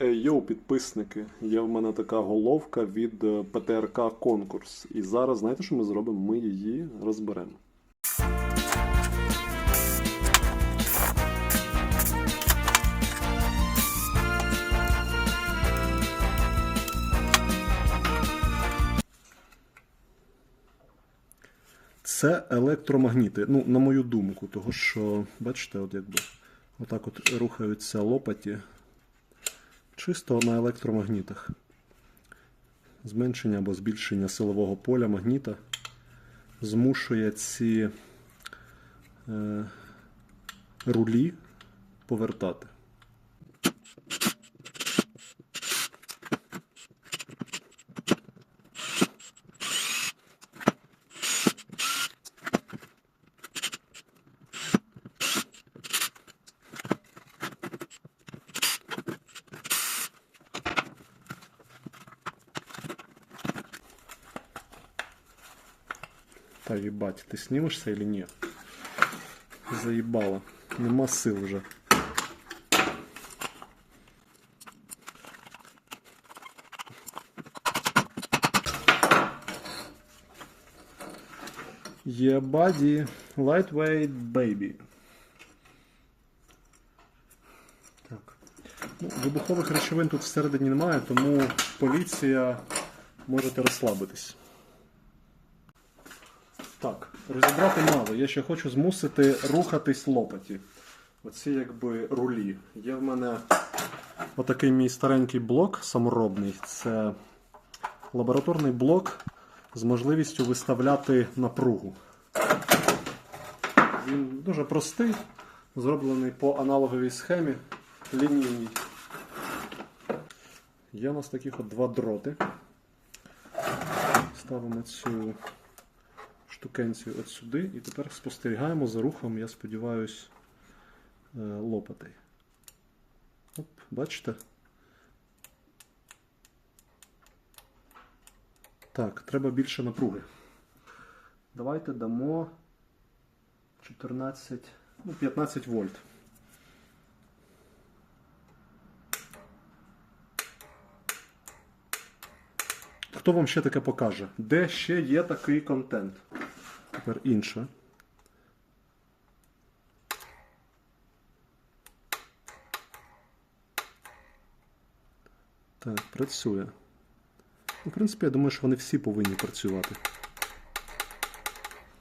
Ей, Йоу, підписники, є в мене така головка від е, ПТРК Конкурс. І зараз знаєте, що ми зробимо? Ми її розберемо. Це електромагніти. Ну, на мою думку, того що, бачите, от якби отак от рухаються лопаті чисто на електромагнітах. Зменшення або збільшення силового поля магніта змушує ці е, рулі повертати. Та їбать, ти снімешся или ні? Заїбало. Нема сил вже. Єбаді Lightweight Baby. Так. Ну, вибухових речовин тут всередині немає, тому поліція можете розслабитись. Так, розібрати мало. Я ще хочу змусити рухатись лопаті. Оці якби рулі. Є в мене отакий мій старенький блок саморобний. Це лабораторний блок з можливістю виставляти напругу. Він дуже простий, зроблений по аналоговій схемі лінійній. Є у нас таких от два дроти. Ставимо цю штукенцію от сюди і тепер спостерігаємо за рухом, я сподіваюся, лопатей. Оп, бачите? Так, треба більше напруги. Давайте дамо 14, ну, 15 вольт. Хто вам ще таке покаже? Де ще є такий контент? Тепер інше. Так, працює. Ну, в принципі, я думаю, що вони всі повинні працювати.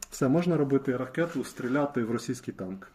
Все, можна робити ракету, стріляти в російський танк.